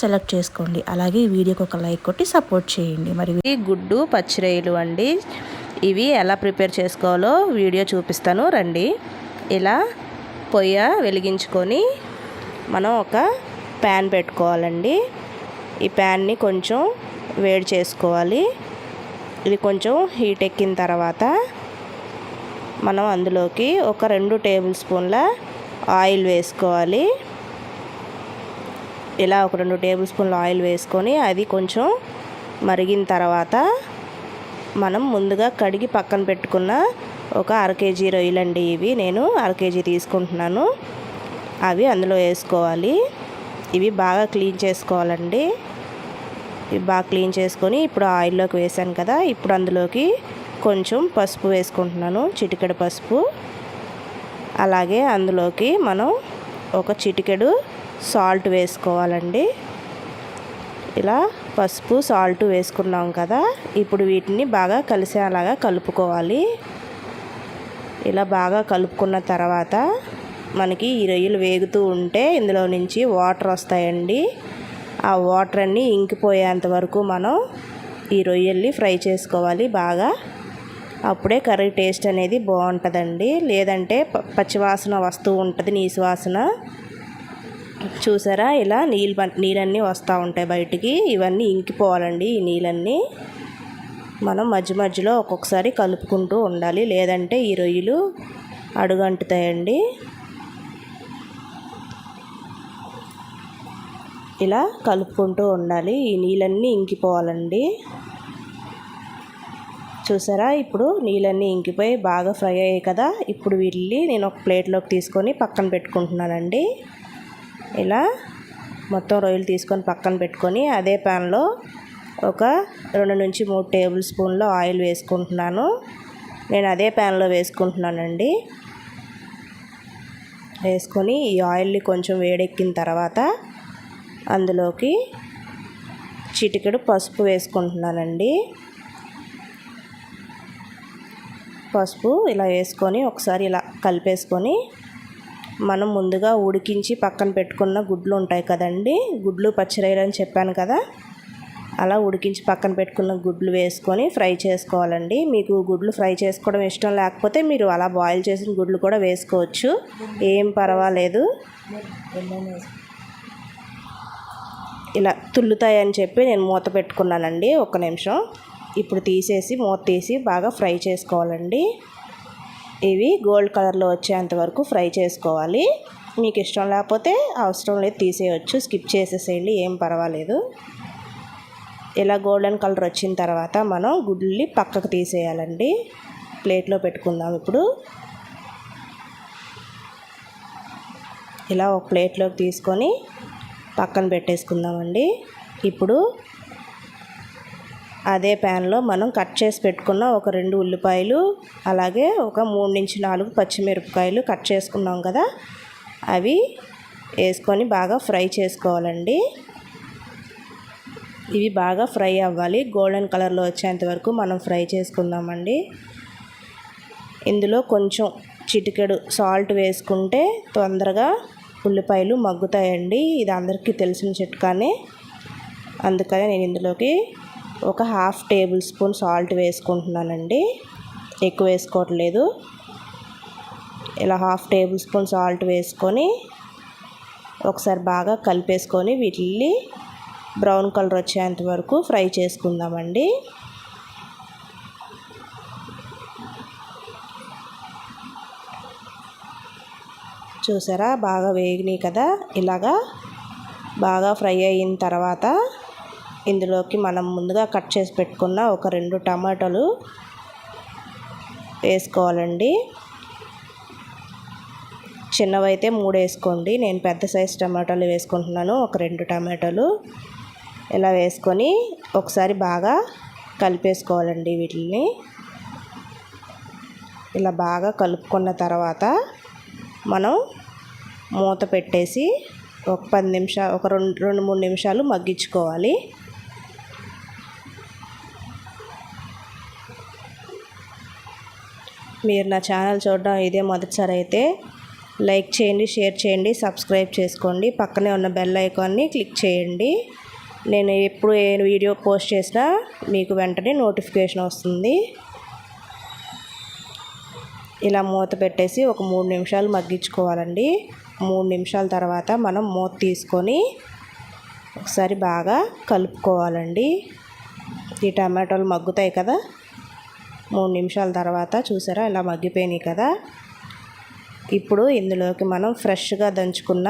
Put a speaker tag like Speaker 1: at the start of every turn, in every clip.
Speaker 1: Select చేసుకోండి. అలాగే ఈ వీడియోకి ఒక లైక్ కొట్టి సపోర్ట్ చేయండి. మరి ఇవి గుడ్డు పచ్చిరొయ్యలు అండి. ఇవి ఎలా ప్రిపేర్ చేసుకోవాలో వీడియో చూపిస్తాను. రండి. ఇలా పొయ్య వెలిగించుకొని మనం ఒక ప్యాన్ పెట్టుకోవాలండి. ఈ ప్యాన్ని కొంచెం వేడి చేసుకోవాలి. ఇది కొంచెం హీట్ ఎక్కిన తర్వాత మనం అందులోకి ఒక రెండు టేబుల్ స్పూన్ల ఆయిల్ వేసుకోవాలి. ఇలా ఒక రెండు టేబుల్ స్పూన్ల ఆయిల్ వేసుకొని అది కొంచెం మరిగిన తర్వాత మనం ముందుగా కడిగి పక్కన పెట్టుకున్న ఒక అర కేజీ రొయ్యలండి ఇవి. నేను అర కేజీ తీసుకుంటున్నాను. అవి అందులో వేసుకోవాలి. ఇవి బాగా క్లీన్ చేసుకోవాలండి. ఇవి బాగా క్లీన్ చేసుకొని ఇప్పుడు ఆయిల్లోకి వేసాను కదా ఇప్పుడు అందులోకి కొంచెం పసుపు వేసుకుంటున్నాను చిటికెడు పసుపు. అలాగే అందులోకి మనం ఒక చిటికెడు సాల్ట్ వేసుకోవాలండి. ఇలా పసుపు సాల్ట్ వేసుకున్నాం కదా. ఇప్పుడు వీటిని బాగా కలిసేలాగా కలుపుకోవాలి. ఇలా బాగా కలుపుకున్న తర్వాత మనకి ఈ రొయ్యలు వేగుతూ ఉంటే ఇందులో నుంచి వాటర్ వస్తాయండి. ఆ వాటర్ అన్నీ ఇంకిపోయేంత వరకు మనం ఈ రొయ్యల్ని ఫ్రై చేసుకోవాలి బాగా. అప్పుడే కర్రీ టేస్ట్ అనేది బాగుంటుందండి. లేదంటే పచ్చివాసన వస్తూ ఉంటుంది నీసు వాసన. చూసారా? ఇలా నీళ్ళు నీళ్ళన్నీ వస్తూ ఉంటాయి బయటికి. ఇవన్నీ ఇంకిపోవాలండి ఈ నీళ్ళన్నీ. మనం మధ్య మధ్యలో ఒక్కొక్కసారి కలుపుకుంటూ ఉండాలి. లేదంటే ఈ రొయ్యలు అడుగంటుతాయండి. ఇలా కలుపుకుంటూ ఉండాలి. ఈ నీళ్ళన్నీ ఇంకిపోవాలండి. చూసారా? ఇప్పుడు నీళ్ళన్నీ ఇంకిపోయి బాగా ఫ్రై అయ్యాయి కదా. ఇప్పుడు వీళ్ళని నేను ఒక ప్లేట్లోకి తీసుకొని పక్కన పెట్టుకుంటున్నానండి. ఇలా మొత్తం రొయ్యలు తీసుకొని పక్కన పెట్టుకొని అదే ప్యాన్లో ఒక రెండు నుంచి మూడు టేబుల్ స్పూన్లో ఆయిల్ వేసుకుంటున్నాను. నేను అదే ప్యాన్లో వేసుకుంటున్నానండి. వేసుకొని ఈ ఆయిల్ని కొంచెం వేడెక్కిన తర్వాత అందులోకి చిటికెడు పసుపు వేసుకుంటున్నానండి. పసుపు ఇలా వేసుకొని ఒకసారి ఇలా కలిపేసుకొని మనం ముందుగా ఉడికించి పక్కన పెట్టుకున్న గుడ్లు ఉంటాయి కదండి. గుడ్లు పచ్చిరొయ్యలు అని చెప్పాను కదా. అలా ఉడికించి పక్కన పెట్టుకున్న గుడ్లు వేసుకొని ఫ్రై చేసుకోవాలండి. మీకు గుడ్లు ఫ్రై చేసుకోవడం ఇష్టం లేకపోతే మీరు అలా బాయిల్ చేసిన గుడ్లు కూడా వేసుకోవచ్చు. ఏం పర్వాలేదు. ఇలా తుల్లుతాయని చెప్పి నేను మూత పెట్టుకున్నానండి. ఒక నిమిషం. ఇప్పుడు తీసేసి మూత తీసి బాగా ఫ్రై చేసుకోవాలండి. ఇవి గోల్డ్ కలర్లో వచ్చేంత వరకు ఫ్రై చేసుకోవాలి. మీకు ఇష్టం లేకపోతే అవసరం లేదు తీసేయచ్చు. స్కిప్ చేసేసేయండి ఏం పర్వాలేదు. ఇలా గోల్డెన్ కలర్ వచ్చిన తర్వాత మనం గుడ్లు పక్కకు తీసేయాలండి. ప్లేట్లో పెట్టుకుందాం ఇప్పుడు. ఇలా ఒక ప్లేట్లోకి తీసుకొని పక్కన పెట్టేసుకుందామండి. ఇప్పుడు అదే ప్యాన్లో మనం కట్ చేసి పెట్టుకున్న ఒక రెండు ఉల్లిపాయలు అలాగే ఒక మూడు నుంచి నాలుగు పచ్చిమిరపకాయలు కట్ చేసుకున్నాం కదా అవి వేసుకొని బాగా ఫ్రై చేసుకోవాలండి. ఇవి బాగా ఫ్రై అవ్వాలి. గోల్డెన్ కలర్లో వచ్చేంత వరకు మనం ఫ్రై చేసుకుందామండి. ఇందులో కొంచెం చిటికెడు సాల్ట్ వేసుకుంటే తొందరగా ఉల్లిపాయలు మగ్గుతాయండి. ఇది అందరికీ తెలిసిన చిట్కానే అందుకనే నేను ఇందులోకి ఒక హాఫ్ టేబుల్ స్పూన్ సాల్ట్ వేసుకుంటున్నానండి. ఎక్కువ వేసుకోవట్లేదు. ఇలా హాఫ్ టేబుల్ స్పూన్ సాల్ట్ వేసుకొని ఒకసారి బాగా కలిపేసుకొని వీటిని బ్రౌన్ కలర్ వచ్చేంత వరకు ఫ్రై చేసుకుందామండి. చూసారా? బాగా వేగినాయి కదా? ఇలాగా బాగా ఫ్రై అయిన తర్వాత ఇందులోకి మనం ముందుగా కట్ చేసి పెట్టుకున్న ఒక రెండు టమాటాలు వేసుకోవాలండి. చిన్నవైతే మూడు వేసుకోండి. నేను పెద్ద సైజు టమాటాలు వేసుకుంటున్నాను. ఒక రెండు టమాటాలు ఇలా వేసుకొని ఒకసారి బాగా కలిపేసుకోవాలండి వీటిని ఇలా బాగా కలుపుకున్న తర్వాత మనం మూత పెట్టేసి ఒక పది నిమిషాలు ఒక రెండు రెండు మూడు నిమిషాలు మగ్గించుకోవాలి. మీరు నా ఛానల్ చూడడం ఇదే మొదటిసారి అయితే లైక్ చేయండి షేర్ చేయండి సబ్స్క్రైబ్ చేసుకోండి. పక్కనే ఉన్న బెల్ ఐకాన్ని క్లిక్ చేయండి. నేను ఎప్పుడు ఏ వీడియో పోస్ట్ చేసినా మీకు వెంటనే నోటిఫికేషన్ వస్తుంది. ఇలా మూత పెట్టేసి ఒక మూడు నిమిషాలు మగ్గించుకోవాలండి. మూడు నిమిషాల తర్వాత మనం మూత తీసుకొని ఒకసారి బాగా కలుపుకోవాలండి. ఈ టమాటోలు మగ్గుతాయి కదా? మూడు నిమిషాల తర్వాత చూసారా? ఇలా మగ్గిపోయినాయి కదా. ఇప్పుడు ఇందులోకి మనం ఫ్రెష్గా దంచుకున్న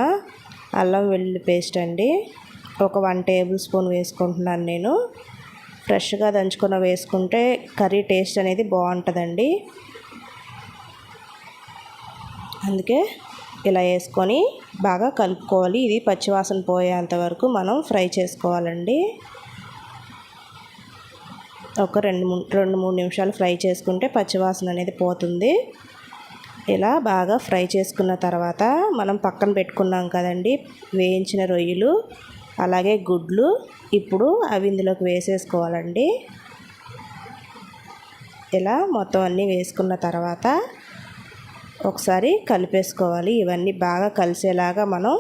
Speaker 1: అల్లం వెల్లుల్లి పేస్ట్ అండి. ఒక వన్ టేబుల్ స్పూన్ వేసుకుంటున్నాను నేను. ఫ్రెష్గా దంచుకున్న వేసుకుంటే కర్రీ టేస్ట్ అనేది బాగుంటుందండి. అందుకే ఇలా వేసుకొని బాగా కలుపుకోవాలి. ఇది పచ్చివాసన పోయేంత వరకు మనం ఫ్రై చేసుకోవాలండి. ఒక రెండు మూడు రెండు మూడు నిమిషాలు ఫ్రై చేసుకుంటే పచ్చివాసన అనేది పోతుంది. ఇలా బాగా ఫ్రై చేసుకున్న తర్వాత మనం పక్కన పెట్టుకున్నాం కదండి వేయించిన రొయ్యలు అలాగే గుడ్లు ఇప్పుడు అవి ఇందులోకి వేసేసుకోవాలండి. ఇలా మొత్తం అన్నీ వేసుకున్న తర్వాత ఒకసారి కలిపేసుకోవాలి. ఇవన్నీ బాగా కలిసేలాగా మనం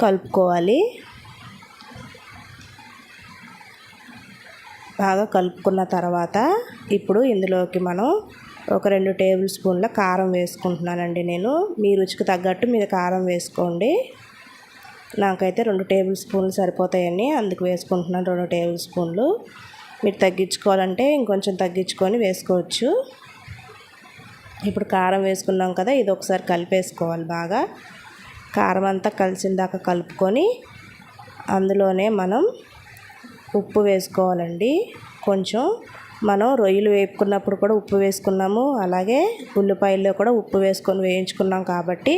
Speaker 1: కలుపుకోవాలి. బాగా కలుపుకున్న తర్వాత ఇప్పుడు ఇందులోకి మనం ఒక రెండు టేబుల్ స్పూన్ల కారం వేసుకుంటున్నానండి నేను. మీ రుచికి తగ్గట్టు మీరు కారం వేసుకోండి. నాకైతే రెండు టేబుల్ స్పూన్లు సరిపోతాయండి అందుకు వేసుకుంటున్నాను రెండు టేబుల్ స్పూన్లు. మీరు తగ్గించుకోవాలంటే ఇంకొంచెం తగ్గించుకొని వేసుకోవచ్చు. ఇప్పుడు కారం వేసుకున్నాం కదా ఇది ఒకసారి కలిపేసుకోవాలి బాగా. కారం అంతా కలిసిన దాకా కలుపుకొని అందులోనే మనం ఉప్పు వేసుకోవాలండి. కొంచెం మనం రొయ్యలు వేపుకున్నప్పుడు కూడా ఉప్పు వేసుకున్నాము. అలాగే ఉల్లిపాయల్లో కూడా ఉప్పు వేసుకొని వేయించుకున్నాం కాబట్టి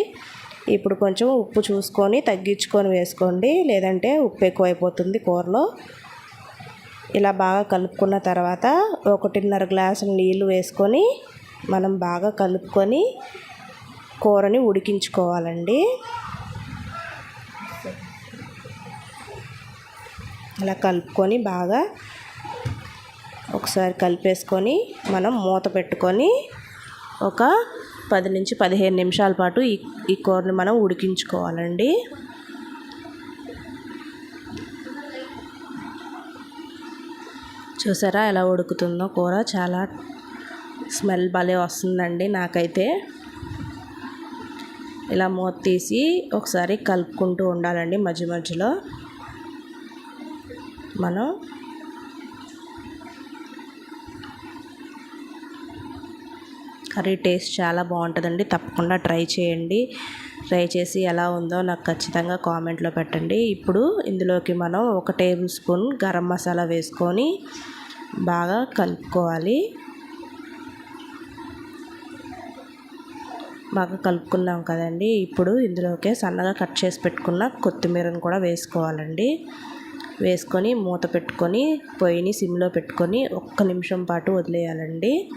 Speaker 1: ఇప్పుడు కొంచెం ఉప్పు చూసుకొని తగ్గించుకొని వేసుకోండి. లేదంటే ఉప్పు ఎక్కువైపోతుంది కూరలో. ఇలా బాగా కలుపుకున్న తర్వాత ఒకటిన్నర గ్లాసు నీళ్ళు వేసుకొని మనం బాగా కలుపుకొని కూరని ఉడికించుకోవాలండి. అలా కలుపుకొని బాగా ఒకసారి కలిపేసుకొని మనం మూత పెట్టుకొని ఒక పది నుంచి పదిహేను నిమిషాల పాటు ఈ ఈ కూరని మనం ఉడికించుకోవాలండి. చూసారా ఎలా ఉడుకుతుందో కూర? చాలా స్మెల్ భలే వస్తుందండి నాకైతే. ఇలా మూత తీసి ఒకసారి కలుపుకుంటూ ఉండాలండి మధ్య మధ్యలో. మనం కర్రీ టేస్ట్ చాలా బాగుంటుందండి. తప్పకుండా ట్రై చేయండి. ట్రై చేసి ఎలా ఉందో నాకు ఖచ్చితంగా కామెంట్లో పెట్టండి. ఇప్పుడు ఇందులోకి మనం ఒక టేబుల్ స్పూన్ గరం మసాలా వేసుకొని బాగా కలుపుకోవాలి. బాగా కలుపుకున్నాం కదండి. ఇప్పుడు ఇందులోకే సన్నగా కట్ చేసి పెట్టుకున్న కొత్తిమీరను కూడా వేసుకోవాలండి. వేసుకొని మూత పెట్టుకొని పొయ్యిని సిమ్లో పెట్టుకొని ఒక్క నిమిషం పాటు వదిలేయాలండి.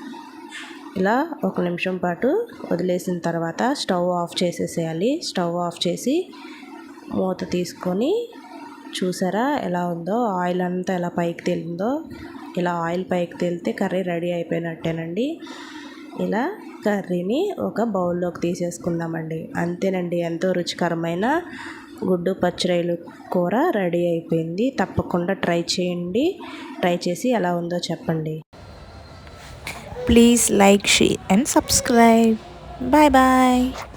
Speaker 1: ఇలా ఒక నిమిషం పాటు వదిలేసిన తర్వాత స్టవ్ ఆఫ్ చేసేసేయాలి. స్టవ్ ఆఫ్ చేసి మూత తీసుకొని చూసారా ఎలా ఉందో? ఆయిల్ అంతా ఎలా పైకి తేలిందో? ఇలా ఆయిల్ పైకి తేలితే కర్రీ రెడీ అయిపోయినట్టేనండి. ఇలా కర్రీని ఒక బౌల్లోకి తీసేసుకుందామండి. అంతేనండి ఎంతో రుచికరమైన గుడ్డు పచ్చిరొయ్యలు కూర రెడీ అయిపోయింది. తప్పకుండా ట్రై చేయండి. ట్రై చేసి ఎలా ఉందో చెప్పండి.
Speaker 2: Please like share and subscribe. Bye bye.